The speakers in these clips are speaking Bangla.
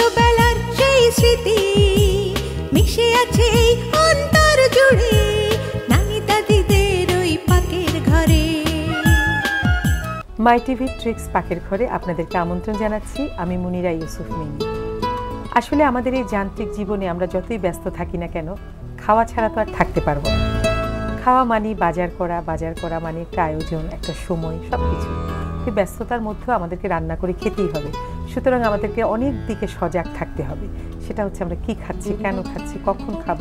ছোটবেলার সেই স্মৃতি মিশে আছে এই অন্তর জুড়ে নানি দাদিদের ওই পাকের ঘরে। মাই টিভি ট্রিক্স পাকের ঘরে আপনাদেরকে আমন্ত্রণ জানাচ্ছি, আমি মুনিরা ইউসুফ মিনি আসলে আমাদের এই যান্ত্রিক জীবনে আমরা যতই ব্যস্ত থাকি না কেন, খাওয়া ছাড়া তো আর থাকতে পারব না। খাওয়া মানে বাজার করা বাজার করা মানে একটা আয়োজন, একটা সময় সব কিছু ব্যস্ততার মধ্যেও আমাদেরকে রান্না করে খেতেই হবে। সুতরাং আমাদেরকে অনেক দিকে সজাগ থাকতে হবে। সেটা হচ্ছে আমরা কি খাচ্ছি, কেন খাচ্ছি, কখন খাব।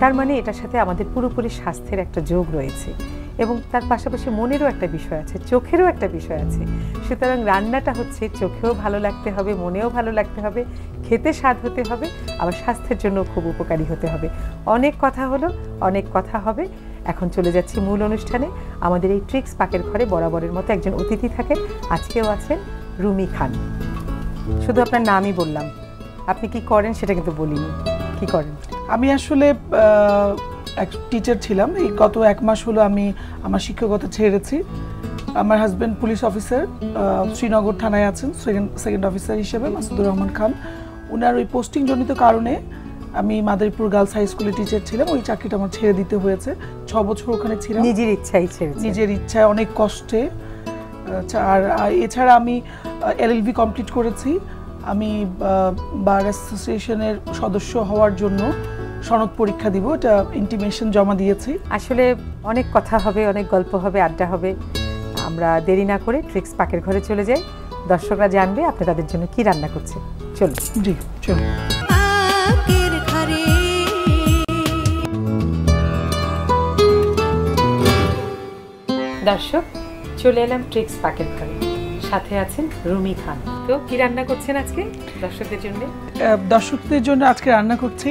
তার মানে এটার সাথে আমাদের পুরোপুরি স্বাস্থ্যের একটা যোগ রয়েছে। এবং তার পাশাপাশি মনেরও একটা বিষয় আছে, চোখেরও একটা বিষয় আছে। সুতরাং রান্নাটা হচ্ছে চোখেও ভালো লাগতে হবে, মনেও ভালো লাগতে হবে, খেতে স্বাদ হতে হবে, আবার স্বাস্থ্যের জন্য খুব উপকারী হতে হবে। অনেক কথা হলো, অনেক কথা হবে। এখন চলে যাচ্ছি মূল অনুষ্ঠানে। আমাদের এই ট্রিক্স পাকের ঘরে বরাবরের মতো একজন অতিথি থাকেন। আজকেও আছেন রুমি খান। শুধু আপনার নামই বললাম। আপনি কি করেন সেটা কিন্তু বলিনি। কি করেন? আমি আসলে এক টিচার ছিলাম। এই গত এক মাস হলো আমি আমার শিক্ষকতা ছেড়েছি। আমার হাজব্যান্ড পুলিশ অফিসার শ্রীনগর থানায় আছেন সেকেন্ড সেকেন্ড অফিসার হিসেবে মাসুদুর রহমান খান। ওনার ওই পোস্টিং জনিত কারণে আমি মাদারীপুর গার্লস হাই স্কুলে টিচার ছিলাম। ওই চাকরিটা আমার ছেড়ে দিতে হয়েছে। ছ বছর ওখানে ছিলাম। নিজের ইচ্ছাই ছেড়েছে নিজের ইচ্ছায় অনেক কষ্টে আচ্ছা, আর এছাড়া আমি এলএলবি কমপ্লিট করেছি। আমি বার অ্যাসোসিয়েশনের সদস্য হওয়ার জন্য সনদ পরীক্ষা দিব। এটা ইন্টিমেশন জমা দিয়েছি। আসলে অনেক কথা হবে অনেক গল্প হবে আড্ডা হবে। আমরা দেরি না করে ট্রিক্স পাকের ঘরে চলে যাই। দর্শকরা জানবে আপনি তাদের জন্য কি রান্না করছে চলুন। জি চলো দর্শক চলে এলাম ট্রিক্স পাকের ঘরে। সাথে আছেন রুমি খান। তো কি রান্না করছেন আজকে দর্শকদের জন্য? দর্শকদের জন্য আজকে রান্না করছি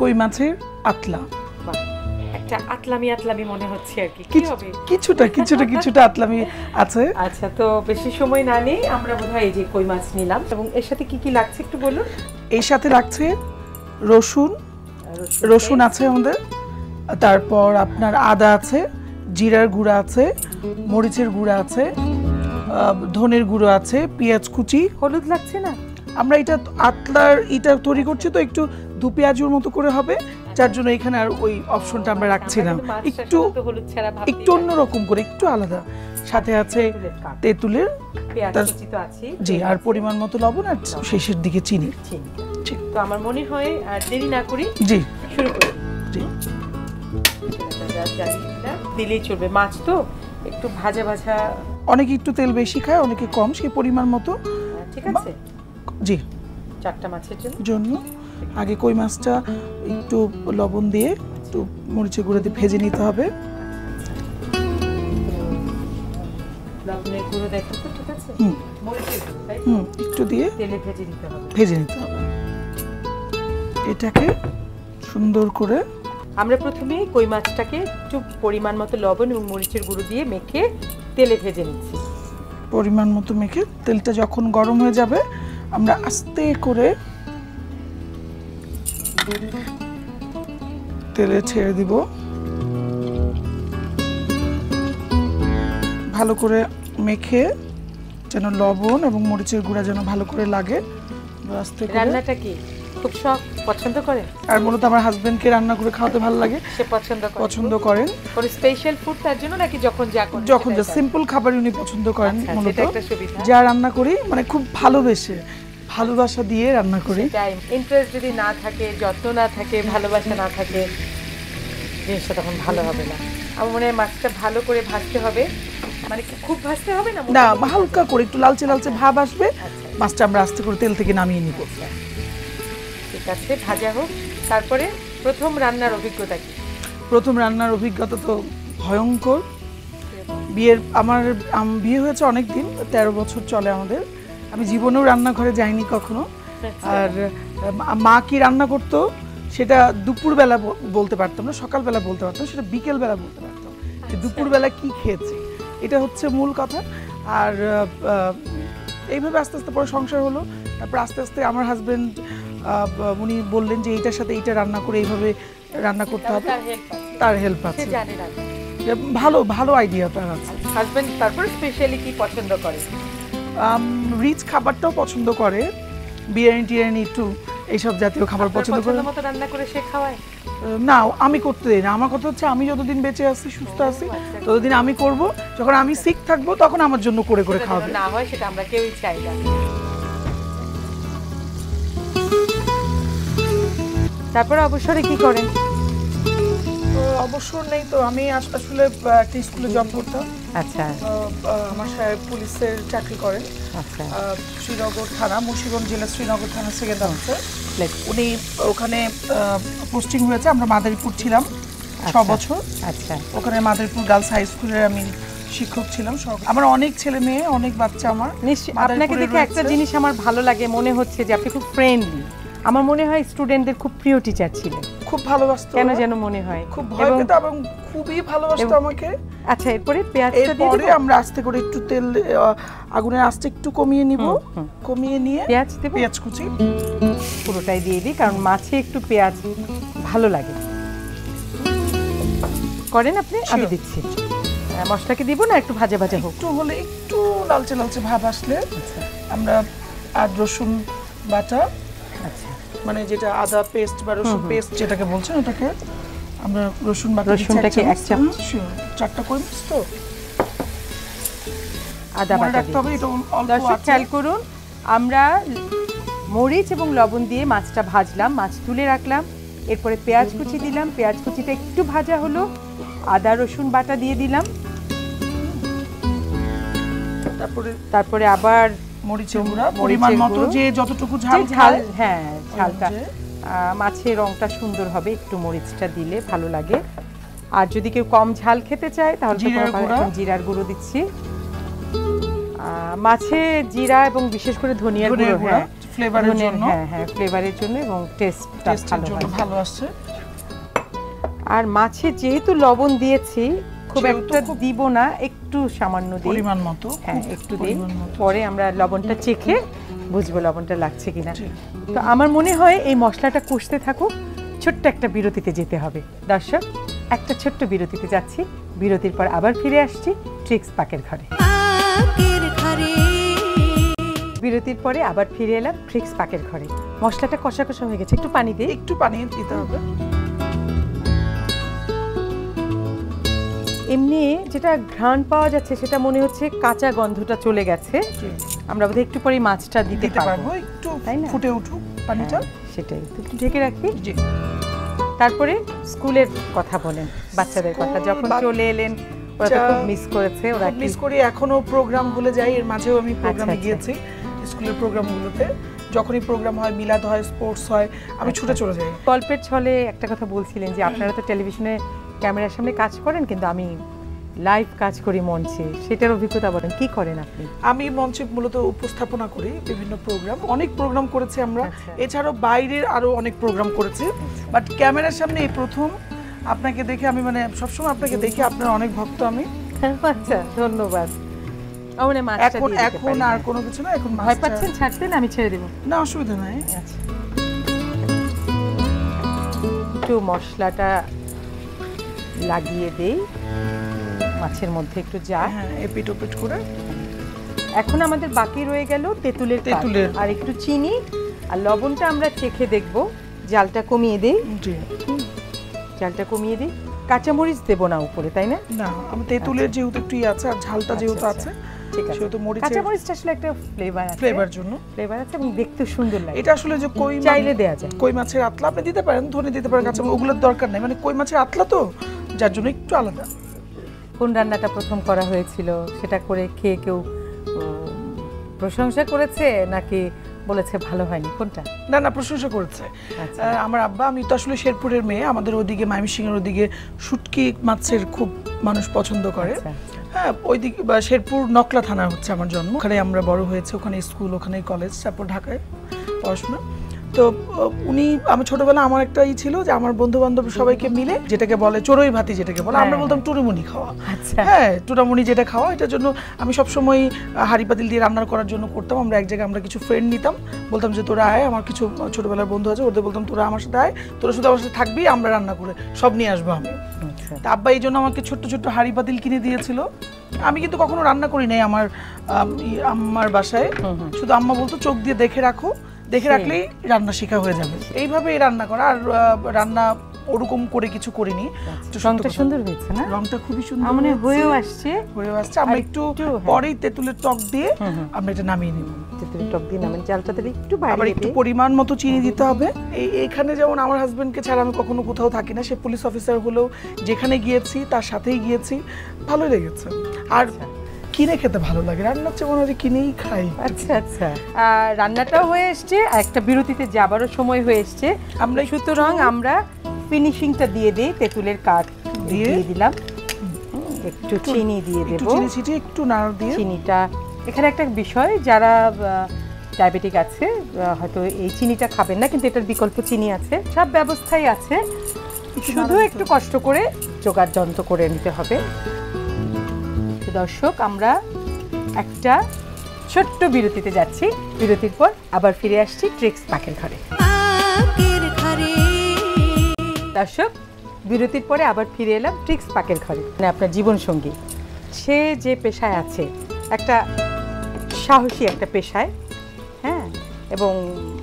কই মাছের আতলা। একটা আতলামি আতলামি মনে হচ্ছে আর কি। কিছুটা কিছুটা কিছুটা আতলামি আছে। আচ্ছা তো বেশি সময় না নেই আমরা বোধহয় এই যে কই মাছ নিলাম এবং এর সাথে কি কি লাগছে একটু বলুন? এর সাথে লাগছে রসুন। রসুন আছে আমাদের। তারপর আপনার আদা আছে জিরার গুঁড়া আছে মরিচের গুঁড়া আছে ধনের গুঁড়ো আছে পেঁয়াজ কুচি। হলুদ লাগছে না? আমরা এটা আতলার এটা তৈরি করছি তো একটু দু পেঁয়াজুর মতো করে হবে। যার জন্য এখানে আর ওই অপশনটা আমরা রাখছি না একটু একটু অন্যরকম করে একটু আলাদা। সাথে আছে তেঁতুলের জি আর পরিমাণ মতো লবণ আর শেষের দিকে চিনি। তো আমার মনে হয় আর দেরি না করি জি। শুরু করি। জি। দিলেই চলবে। মাছ তো একটু ভাজা ভাজা অনেকে একটু তেল বেশি খায় অনেকে কম সেই পরিমাণ মতো। ঠিক আছে। জি। চারটা মাছের জন্য। আগে কই মাছটা একটু লবণ দিয়ে একটু মরিচের গুঁড়ো দিয়ে ভেজে নিতে হবে। হুম। একটু দিয়ে ভেজে নিতে হবে। ভেজে নিতে হবে। এটাকে সুন্দর করে আমরা প্রথমে কই মাছটাকে একটু পরিমাণ মতো লবণ এবং মরিচের গুঁড়ো দিয়ে মেখে তেলে ভেজে নিচ্ছি। পরিমাণ মতো মেখে তেলটা যখন গরম হয়ে যাবে আমরা আস্তে করে তেলে ছেড়ে দিব। ভালো করে মেখে যেন লবণ এবং মরিচের গুঁড়া যেন ভালো করে লাগে আস্তে রান্নাটা কি? খুব শখ পছন্দ করে? আর মূলত আমার হাজবেন্ডকে রান্না করে খাওয়াতে ভালো লাগে। সে পছন্দ করে। পছন্দ করেন। কোনো স্পেশাল ফুড তার জন্য নাকি যখন যা করে যখন যা সিম্পল খাবার উনি পছন্দ করেন আচ্ছা, মূলত। সেটা একটা সুবিধা। যা রান্না করি মানে খুব ভালোবেসে ভালোবাসা দিয়ে রান্না করি। ইন্টারেস্ট যদি না থাকে যত্ন না থাকে ভালোবাসা না থাকে জিনিসটা তখন ভালো হবে না। আমার মনে হয় মাছটা ভালো করে ভাজতে হবে। মানে খুব ভাজতে হবে না? না হালকা করে একটু লালচে লালচে ভাব আসবে। আচ্ছা, মাছটা আমরা আস্তে করে তেল থেকে নামিয়ে নিব। ঠিক আছে ভাজা হোক। তারপরে প্রথম রান্নার অভিজ্ঞতা কি? প্রথম রান্নার অভিজ্ঞতা তো ভয়ঙ্কর। বিয়ের আমার বিয়ে হয়েছে অনেক দিন তেরো বছর চলে আমাদের। আমি জীবনেও রান্নাঘরে যাইনি কখনো। আর মা কি রান্না করতো সেটা দুপুরবেলা বলতে পারতাম না সকালবেলা বলতে পারতাম সেটা বিকেলবেলা বলতে পারতাম যে দুপুরবেলা কি খেয়েছে। এটা হচ্ছে মূল কথা। আর এইভাবে আস্তে আস্তে পরে সংসার হলো। তারপর আস্তে আস্তে আমার হাজবেন্ড উনি বললেন যে এইটার সাথে এইটা রান্না করে এইভাবে রান্না করতে হবে। তার হেল্প আছে। ভালো ভালো আইডিয়া তার আছে। হাজবেন্ড তারপর স্পেশালি কি পছন্দ করে? রিচ খাবারটাও পছন্দ করে। বিরিয়ানি টিরিয়ানি একটু এইসব জাতীয় খাবার পছন্দ করে। মতো রান্না করে সে খাওয়ায়? না আমি করতে দিই না। আমার কথা হচ্ছে আমি যতদিন বেঁচে আছি সুস্থ আছি ততদিন আমি করব। যখন আমি সিক থাকব তখন আমার জন্য করে করে খাওয়াবে। না হয় সেটা আমরা কেউই চাই না। তারপরে অবসরে কি করেন? তো অবশ্য নেই তো। আমি আস- আসলে আহ, একটা স্কুলে জব করতাম। আচ্ছা। আহ, আমার সাহেব পুলিশের চাকরি করেন আচ্ছা। আহ, শ্রীনগর থানা মুন্সিগঞ্জ জেলা শ্রীনগর থানা সেকেন্ড অফিসার Like, উনি ওখানে পোস্টিং হয়েছে। আমরা মাদারীপুর ছিলাম। ছ আচ্ছা। বছর। আচ্ছা। ওখানে মাদারীপুর গার্লস হাই স্কুলের আমি শিক্ষক ছিলাম সব- আমার অনেক ছেলে মেয়ে অনেক বাচ্চা আমার। নিশ্চয়ই। আপনাকে দেখে একটা জিনিস আমার ভালো লাগে মনে হচ্ছে যে আপনি খুব ফ্রেন্ডলি আমার মনে হয় স্টুডেন্টদের খুব প্রিয় টিচার ছিলেন। খুব ভালোবাসতো কেন যেন মনে হয়। খুব ভয় পেত এবং খুবই ভালোবাসতো আমাকে। আচ্ছা এরপরে পেঁয়াজটা দিয়ে এরপরে আমরা আস্তে করে একটু তেল আগুনের আস্তে একটু কমিয়ে নিব। কমিয়ে নিয়ে পেঁয়াজ দেবো? পেঁয়াজ কুচি। পুরোটাই দিয়ে দিই কারণ মাছে একটু পেঁয়াজ ভালো লাগে। করেন আপনি? আমি দিচ্ছি। মশলাকে দিব না একটু ভাজা ভাজা হোক। একটু হলে একটু লালচে লালচে ভাব আসলে আচ্ছা। আমরা আর রসুন বাটা আচ্ছা। মানে যেটা আদা পেস্ট বা রসুন পেস্ট যেটাকে বলছেন ওটাকে আমরা রসুন বাটা রসুনটাকে এক চামচ? হ্যাঁ। চারটা করিস তো। আদা বাটা দর্শক খেয়াল করুন আমরা মরিচ এবং লবণ দিয়ে মাছটা ভাজলাম মাছ তুলে রাখলাম এরপরে পেঁয়াজ কুচি দিলাম পেঁয়াজ কুচিটা একটু ভাজা হলো আদা রসুন বাটা দিয়ে দিলাম। তারপরে তারপরে আবার মরিচের গুঁড়া পরিমাণ মতো যে যতটুকু ঝাল ঝাল হ্যাঁ ঝালটা। মাছের রংটা সুন্দর হবে একটু মরিচটা দিলে ভালো লাগে। আর যদি কেউ কম ঝাল খেতে চায় তাহলে জিরার গুঁড়া। দিচ্ছি। মাছে জিরা এবং বিশেষ করে ধনিয়ার গুঁড়ো হ্যাঁ। ফ্লেভারের জন্য। হ্যাঁ হ্যাঁ ফ্লেভারের জন্য এবং টেস্টটা ভালো আসছে। আর মাছে যেহেতু লবণ দিয়েছি খুব একটা দিব না একটু সামান্য দিই। পরিমাণ মতো হ্যাঁ একটু দিই। পরে আমরা লবণটা চেখে বুঝব লবণটা লাগছে কিনা। তো আমার মনে হয় এই মশলাটা কষতে থাকুক ছোট্ট একটা বিরতিতে যেতে হবে। দর্শক একটা ছোট্ট বিরতিতে যাচ্ছি। বিরতির পর আবার ফিরে আসছি ট্রিক্স পাকের ঘরে। বিরতির পরে আবার ফিরে এলাম ট্রিক্স পাকের ঘরে। মশলাটা কষা কষা হয়ে গেছে। একটু পানি দিয়ে একটু পানি দিতে হবে। এমনি যেটা ঘ্রাণ পাওয়া যাচ্ছে সেটা মনে হচ্ছে কাঁচা গন্ধটা চলে গেছে। আমরা বোধহয় একটু পরে মাছটা দিতে পারব। একটু তাই না? ফুটে উঠুক পানিটা। হ্যাঁ, সেটাই। ঢেকে রাখি। জি। তারপরে স্কুলের কথা বলেন বাচ্চাদের কথা। যখন চলে এলেন ওরা তো খুব মিস করেছে ওরা মিস করি এখনও প্রোগ্রাম হলে যাই এর মাঝেও আমি প্রোগ্রামে আচ্ছা। গিয়েছি স্কুলের প্রোগ্রামগুলোতে যখনই প্রোগ্রাম হয় মিলাদ হয় স্পোর্টস হয় আমি আচ্ছা। ছুটে চলে যাই। গল্পের ছলে একটা কথা বলছিলেন যে আপনারা তো টেলিভিশনে ক্যামেরার সামনে কাজ করেন কিন্তু আমি লাইভ কাজ করি মঞ্চে। সেটার অভিজ্ঞতা বলেন কি করেন আপনি? আমি মঞ্চে মূলত উপস্থাপনা করি বিভিন্ন প্রোগ্রাম অনেক প্রোগ্রাম করেছি আমরা। আচ্ছা। এছাড়াও বাইরের আরও অনেক প্রোগ্রাম করেছি। আচ্ছা। বাট ক্যামেরার সামনে এই প্রথম আপনাকে দেখে আমি মানে সবসময় আপনাকে দেখে আপনার অনেক ভক্ত আমি। আচ্ছা ধন্যবাদ। মানে এখন এখন আর। কোনো কিছু না এখন ভয় পাচ্ছেন ছাড়তেন আমি ছেড়ে দেবো? না অসুবিধা নাই। আচ্ছা। একটু মশলাটা লাগিয়ে দেই। মাছের মধ্যে একটু যা হ্যাঁ এপিট ওপিট করে। এখন আমাদের বাকি রয়ে গেল তেঁতুলের। তেঁতুলের। আর একটু চিনি আর লবণটা আমরা চেখে দেখব। জালটা কমিয়ে দেই। জালটা কমিয়ে দিই। কাঁচামরিচ দেবো না উপরে তাই না? না আমার তেঁতুলের যেহেতু একটু আছে আর ঝালটা আচ্ছা, যেহেতু আচ্ছা। আছে ঠিক আছে। কাঁচামরিচটা আসলে একটা ফ্লেভার আছে। ফ্লেভার জন্য। ফ্লেভার আছে এবং দেখতে সুন্দর লাগে। এটা আসলে যে কই মা- চাইলে দেয়া যায়। কই মাছের আতলা আপনি দিতে পারেন ধনে দিতে পারেন কাঁচা ওগুলোর দরকার নাই। মানে কই মাছের আতলা তো যার জন্য একটু আলাদা। কোন রান্নাটা প্রথম করা হয়েছিল? সেটা করে খেয়ে কেউ প্রশংসা করেছে নাকি বলেছে ভালো হয়নি? কোনটা? না না প্রশংসা করেছে। আচ্ছা। আমার আব্বা আমি তো আসলে শেরপুরের মেয়ে। আমাদের ওদিকে ময়মনসিংহের ওদিকে শুটকি মাছের খুব মানুষ পছন্দ করে। আচ্ছা, হ্যাঁ ওইদিকে বা শেরপুর নকলা থানা হচ্ছে আমার জন্ম। ওখানে আমরা বড় হয়েছে ওখানে স্কুল ওখানে কলেজ তারপর ঢাকায় পড়াশোনা। তো উনি আমি ছোটবেলা আমার একটা ই ছিল যে আমার বন্ধু বান্ধব সবাইকে মিলে যেটাকে বলে চড়ুই ভাতি যেটাকে বলে আমরা হ্যাঁ, বলতাম টুরিমুনি খাওয়া। আচ্ছা। হ্যাঁ টুরামুনি যেটা খাওয়া এটার জন্য আমি সবসময় হাঁড়ি পাতিল দিয়ে রান্না করার জন্য করতাম। আমরা এক জায়গায় আমরা কিছু ফ্রেন্ড নিতাম। বলতাম যে তোরা আয় আমার কিছু ছোটবেলার বন্ধু আছে ওদের বলতাম তোরা আমার সাথে আয় তোরা শুধু আমার সাথে থাকবি আমরা রান্না করে সব নিয়ে আসব আমি। আচ্ছা। তা আব্বা এই জন্য আমাকে ছোট্ট ছোট্ট হাঁড়ি পাতিল কিনে দিয়েছিল। আমি কিন্তু কখনো রান্না করি নাই আমার আম, ই- আম্মার বাসায়। শুধু আম্মা বলতো চোখ দিয়ে দেখে রাখো দেখে রাখলেই রান্না শেখা হয়ে যাবে। এইভাবেই রান্না করা আর রান্না ওরকম করে কিছু করিনি। একটু সত্য রংটা সুন্দর হয়েছে না? রংটা খুবই সুন্দর আমার মনে হয় হয়েছে। হয়েও আসছে। হয়েও আসছে। আমরা একটু একটু। পরেই তেঁতুলের টক দিয়ে। আমরা এটা নামিয়ে নিব। তেঁতুলের টক দিয়ে নামেন চালটা তাহলে একটু আবার একটু পরিমাণ মতো চিনি দিতে হবে। এই এখানে যেমন আমার হাজবেন্ডকে ছাড়া আমি কখনো কোথাও থাকি না সে পুলিশ অফিসার হলেও যেখানে গিয়েছি তার সাথেই গিয়েছি। ভালোই লেগেছে। আর কিনে খেতে ভালো লাগে। রান্নার চেয়ে মনে হয় কিনেই খাই। আচ্ছা আচ্ছা। আর রান্নাটাও হয়ে এসছে আর একটা বিরতিতে যাবারও সময় হয়ে এসছে। আমরা সুতরাং আমরা ফিনিশিংটা দিয়ে দিই তেঁতুলের কাঠ দিয়ে? দিলাম। একটু চিনি দিয়ে দেবো। চিনি একটু নাড় দিয়ে। চিনিটা এখানে একটা বিষয় যারা ডায়াবেটিক আছে হয়তো এই চিনিটা খাবেন না কিন্তু এটার বিকল্প চিনি আছে। সব ব্যবস্থাই আছে। শুধু একটু কষ্ট করে জোগাড় যন্ত্র করে নিতে হবে। দর্শক আমরা একটা ছোট্ট বিরতিতে যাচ্ছি। বিরতির পর আবার ফিরে আসছি ট্রিক্স পাকের ঘরে। ঘরে। দর্শক বিরতির পরে আবার ফিরে এলাম ট্রিক্স পাকের ঘরে। মানে আপনার জীবনসঙ্গী। সে যে পেশায় আছে একটা সাহসী একটা পেশায় হ্যাঁ? এবং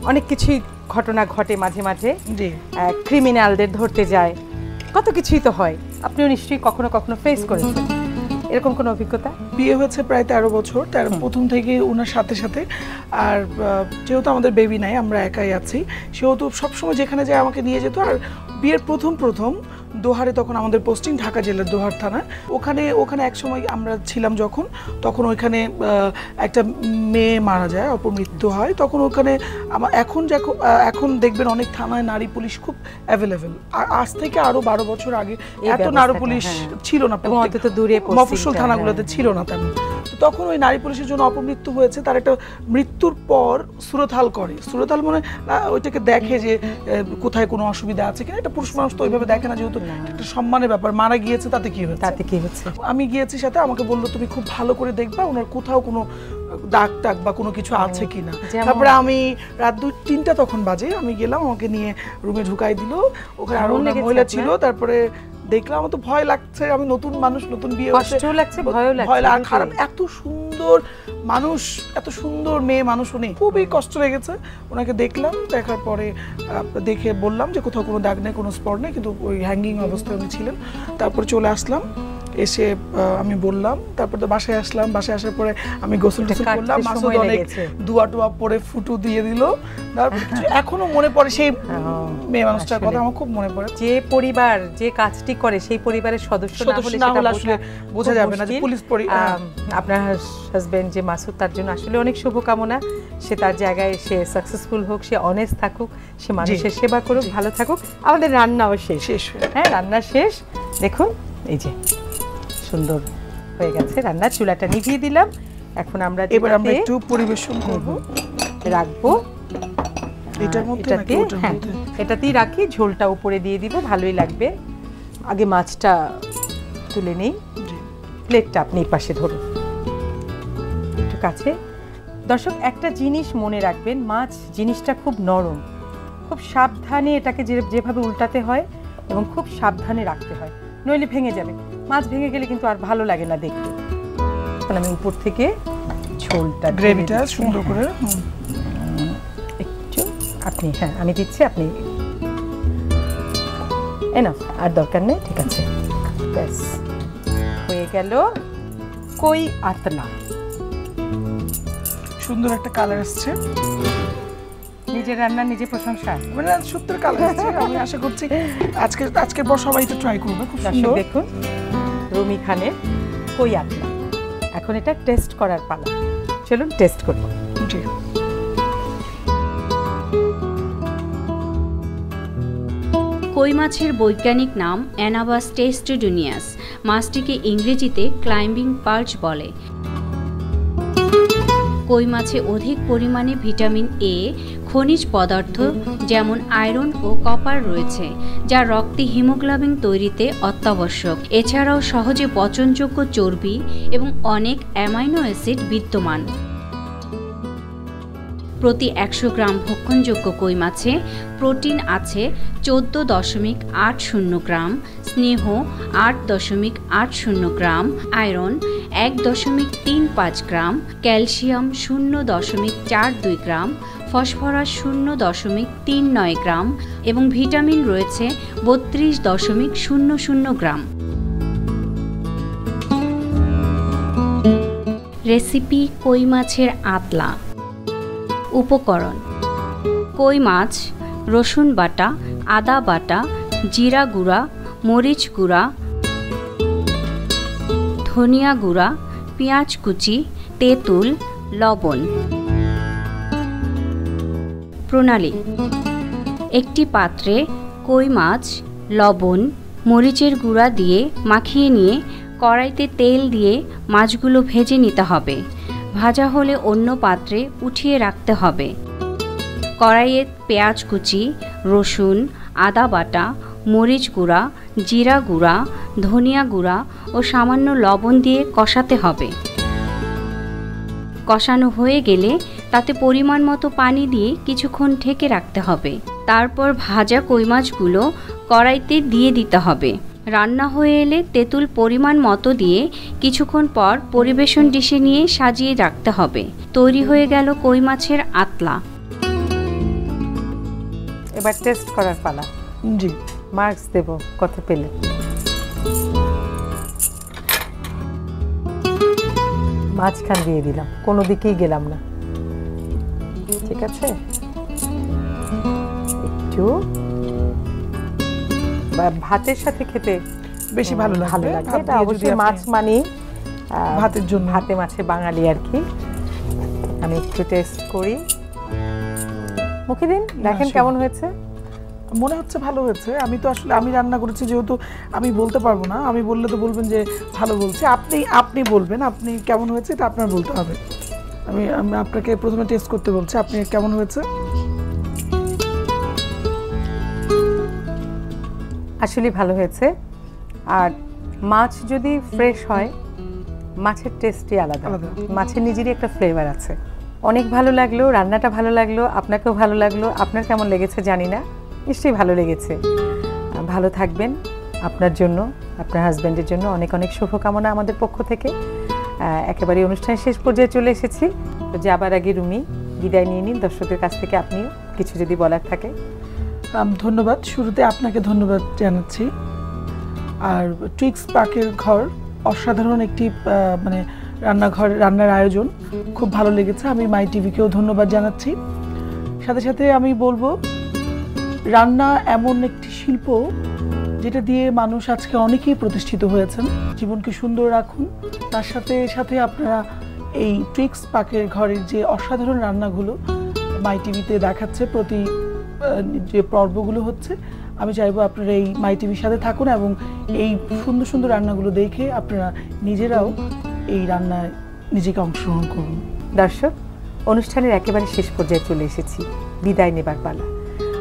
অনেক কিছুই ঘটনা ঘটে মাঝে মাঝে। ক্রিমিনালদের ধরতে যায়। কত কিছুই তো হয়। আপনিও নিশ্চয়ই কখনো কখনো ফেস করেছেন। এরকম কোনো অভিজ্ঞতা? বিয়ে হয়েছে প্রায় তেরো বছর তার প্রথম থেকে ওনার সাথে সাথে। আর যেহেতু আমাদের বেবি নাই আমরা একাই আছি সেহেতু সবসময় যেখানে যায় আমাকে নিয়ে যেত। আর বিয়ের প্রথম প্রথম দোহারে তখন আমাদের পোস্টিং ঢাকা জেলার দোহার থানা। ওখানে ওখানে এক সময় আমরা ছিলাম যখন তখন ওইখানে একটা মেয়ে মারা যায় অপমৃত্যু হয়। তখন ওখানে আমার এখন যখন এখন দেখবেন অনেক থানায় নারী পুলিশ খুব অ্যাভেলেবেল আজ থেকে আরও বারো বছর আগে এত নারী পুলিশ হ্যাঁ। ছিল না দূরে মফস্বল থানাগুলোতে হ্যাঁ। ছিল না তেমন। তখন ওই নারী পুলিশের জন্য অপমৃত্যু হয়েছে তার একটা মৃত্যুর পর সুরতাল করে। সুরতাল মানে ওইটাকে দেখে যে কোথায় কোনো অসুবিধা আছে কিনা? এটা পুরুষ মানুষ তো ওইভাবে দেখে না যেহেতু একটা সম্মানের ব্যাপার। মারা গিয়েছে তাতে কি হয়েছে? তাতে কি হচ্ছে আমি গিয়েছি সাথে আমাকে বলল তুমি খুব ভালো করে দেখবা ওনার কোথাও কোনো দাগ টাগ বা কোনো কিছু আছে কিনা? তারপরে আমি রাত দুই তিনটা তখন বাজে আমি গেলাম আমাকে নিয়ে রুমে ঢুকাই দিল। ওখানে আরও মহিলা ছিল তারপরে দেখলাম আমার তো ভয় লাগছে আমি নতুন মানুষ নতুন বিয়ে হচ্ছে লাগছে ভয়ও লাগছে ভয় লাগছে খারাপ। এত সুন্দর মানুষ এত সুন্দর মেয়ে মানুষ উনি খুবই কষ্ট লেগেছে। ওনাকে দেখলাম দেখার পরে দেখে বললাম যে কোথাও কোনো দাগ নেই কোনো স্পট নেই কিন্তু ওই হ্যাঙ্গিং অবস্থায় উনি ছিলেন। তারপরে চলে আসলাম। এসে আমি বললাম তারপর তো বাসায় আসলাম বাসায় আসার পরে আমি গোসল টোসল করলাম মাসুদ অনেক দুয়া টুয়া পরে ফুটু দিয়ে দিল তারপর কিছু এখনও মনে পড়ে সেই মেয়ে মানুষটার কথা আমার খুব মনে পড়ে। যে পরিবার যে কাজটি করে সেই পরিবারের সদস্য না হলে সেটা আসলে বোঝা যাবে না যে পুলিশ পরি হ্যাঁ। আপনার হাজবেন্ড যে মাসুদ তার জন্য আসলে অনেক শুভকামনা। সে তার জায়গায় সে সাকসেসফুল হোক সে অনেস্ট থাকুক সে মানুষের সেবা করুক ভালো থাকুক। আমাদের রান্নাও শেষ। শেষ হ্যাঁ রান্না শেষ। দেখুন এই যে। সুন্দর হয়ে গেছে রান্না। চুলাটা নিভিয়ে দিলাম। এখন আমরা এবার আমরা একটু পরিবেশন করব। রাখব। এটার মধ্যে নাকি এটাতে হ্যাঁ এটাতেই রাখি। ঝোলটা উপরে দিয়ে দিব ভালোই লাগবে। আগে মাছটা তুলে নেই। প্লেটটা আপনি পাশে ধরুন। একটু কাছে। দর্শক একটা জিনিস মনে রাখবেন মাছ জিনিসটা খুব নরম। খুব সাবধানে এটাকে যেভাবে উল্টাতে হয় এবং খুব সাবধানে রাখতে হয়। নইলে ভেঙে যাবে। মাছ ভেঙে গেলে কিন্তু আর ভালো লাগে না দেখতে। এখন আমি উপর থেকে ঝোলটা গ্রেভিটা সুন্দর করে একটু আপনি হ্যাঁ আমি দিচ্ছি আপনি এনাফ আর দরকার নেই ঠিক আছে। ব্যাস হয়ে গেল কই আতলা। সুন্দর একটা কালার আসছে। নিজের রান্নার নিজে প্রশংসা। মানে সত্যের কালার আসছে আমি আশা করছি আজকে আজকের পর সবাই এটা ট্রাই করবে খুব সুন্দর। দেখুন। রুমি খানের কই আপনা এখন এটা টেস্ট করার পালা। চলুন টেস্ট করব। জি। কই মাছের বৈজ্ঞানিক নাম অ্যানাবাস টেস্টিডুনিয়াস। মাছটিকে ইংরেজিতে ক্লাইম্বিং পার্চ বলে। কই মাছে অধিক পরিমাণে ভিটামিন এ, খনিজ পদার্থ, যেমন আয়রন ও কপার রয়েছে, যা রক্তে হিমোগ্লোবিন তৈরিতে অত্যাবশ্যক। এছাড়াও সহজে পচনযোগ্য চর্বি এবং অনেক অ্যামাইনো অ্যাসিড বিদ্যমান। প্রতি একশো গ্রাম ভক্ষণযোগ্য কই মাছে প্রোটিন আছে চোদ্দ দশমিক আট শূন্য গ্রাম, স্নেহ আট দশমিক আট শূন্য গ্রাম, আয়রন এক দশমিক তিন পাঁচ গ্রাম, ক্যালসিয়াম শূন্য দশমিক চার দুই গ্রাম, ফসফরাস শূন্য দশমিক তিন নয় গ্রাম এবং ভিটামিন রয়েছে বত্রিশ দশমিক শূন্য শূন্য গ্রাম। রেসিপি কই মাছের আতলা উপকরণ। কই মাছ, রসুন বাটা, আদা বাটা, জিরা গুঁড়া, মরিচ গুঁড়া, ধনিয়া গুঁড়া, পেঁয়াজ কুচি, তেঁতুল, লবণ। প্রণালী। একটি পাত্রে কই মাছ, লবণ, মরিচের গুঁড়া দিয়ে মাখিয়ে নিয়ে কড়াইতে তেল দিয়ে মাছগুলো ভেজে নিতে হবে। ভাজা হলে অন্য পাত্রে উঠিয়ে রাখতে হবে। কড়াইয়ে পেঁয়াজ কুচি, রসুন, আদা বাটা, মরিচ গুঁড়া, জিরা গুঁড়া, ধনিয়া গুঁড়া ও সামান্য লবণ দিয়ে কষাতে হবে। কষানো হয়ে গেলে তাতে পরিমাণ মতো পানি দিয়ে কিছুক্ষণ ঢেকে রাখতে হবে। তারপর ভাজা কই মাছগুলো কড়াইতে দিয়ে দিতে হবে। রান্না হয়ে এলে তেঁতুল পরিমাণ মতো দিয়ে কিছুক্ষণ পর পরিবেশন ডিশে নিয়ে সাজিয়ে রাখতে হবে। তৈরি হয়ে গেল কই মাছের আতলা। এবার টেস্ট করার পালা। জি। মার্কস দেব কত পেলে। মাঝখান দিয়ে দিলাম কোনো দিকেই গেলাম না। ঠিক আছে? একটু ভাতের সাথে খেতে বেশি ভালো লাগবে। ভালো এটা অবশ্যই মাছ মানে। ভাতের জন্য। ভাতে মাছে বাঙালি আর কি। আমি একটু টেস্ট করি। মুখে দিন দেখেন কেমন হয়েছে। মনে হচ্ছে ভালো হয়েছে। আমি তো আসলে আমি রান্না করেছি যেহেতু আমি বলতে পারব না। আমি বললে তো বলবেন যে ভালো বলছি। আপনি আপনি বলবেন আপনি কেমন হয়েছে এটা আপনার বলতে হবে। আমি আমি আপনাকে প্রথমে টেস্ট করতে বলছি। আপনি কেমন হয়েছে? আসলে ভালো হয়েছে। আর মাছ যদি ফ্রেশ হয় মাছের টেস্টই আলাদা। মাছের নিজেরই একটা ফ্লেভার আছে। অনেক ভালো লাগল রান্নাটা ভালো লাগল আপনাকেও ভালো লাগল। আপনার কেমন লেগেছে জানি না নিশ্চয়ই ভালো লেগেছে। ভালো থাকবেন আপনার জন্য আপনার হাজব্যান্ডের জন্য। অনেক অনেক শুভকামনা আমাদের পক্ষ থেকে। একেবারে অনুষ্ঠানের শেষ পর্যায়ে চলে এসেছি। তো যাবার আগে রুমি বিদায় নিয়ে নিন। দর্শকদের কাছ থেকে আপনিও কিছু যদি বলার থাকে। ধন্যবাদ। শুরুতে আপনাকে ধন্যবাদ জানাচ্ছি। আর ট্রিক্স পার্কের ঘর অসাধারণ একটি মানে রান্নাঘর, রান্নার আয়োজন। খুব ভালো লেগেছে। আমি মাই টিভিকেও ধন্যবাদ জানাচ্ছি। সাথে সাথে আমি বলব, রান্না এমন একটি শিল্প যেটা দিয়ে মানুষ আজকে অনেকেই প্রতিষ্ঠিত হয়েছেন। জীবনকে সুন্দর রাখুন। তার সাথে সাথে আপনারা এই ট্রিক্স পাকের ঘরের যে অসাধারণ রান্নাগুলো মাই টিভিতে দেখাচ্ছে প্রতি যে পর্বগুলো হচ্ছে, আমি চাইব আপনারা এই মাই টিভির সাথে থাকুন এবং এই সুন্দর সুন্দর রান্নাগুলো দেখে আপনারা নিজেরাও এই রান্নায় নিজেকে অংশগ্রহণ করুন। দর্শক, অনুষ্ঠানের একেবারে শেষ পর্যায়ে চলে এসেছি। বিদায় নেবার পালা।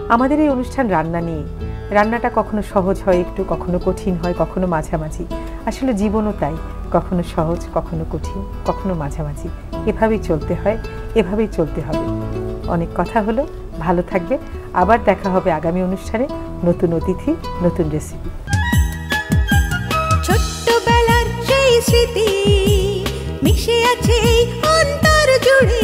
আমাদের এই অনুষ্ঠান রান্না নিয়ে। রান্নাটা কখনো সহজ হয়, একটু কখনো কঠিন হয়, কখনো মাঝামাঝি। আসলে জীবনও তাই, কখনো সহজ, কখনো কঠিন, কখনো মাঝামাঝি। এভাবেই চলতে হয়, এভাবেই চলতে হবে। অনেক কথা হলো, ভালো থাকবে আবার দেখা হবে আগামী অনুষ্ঠানে। নতুন অতিথি, নতুন রেসিপি ছোট্টবেলার সেই স্মৃতি মিশে আছে অন্তর জুড়ে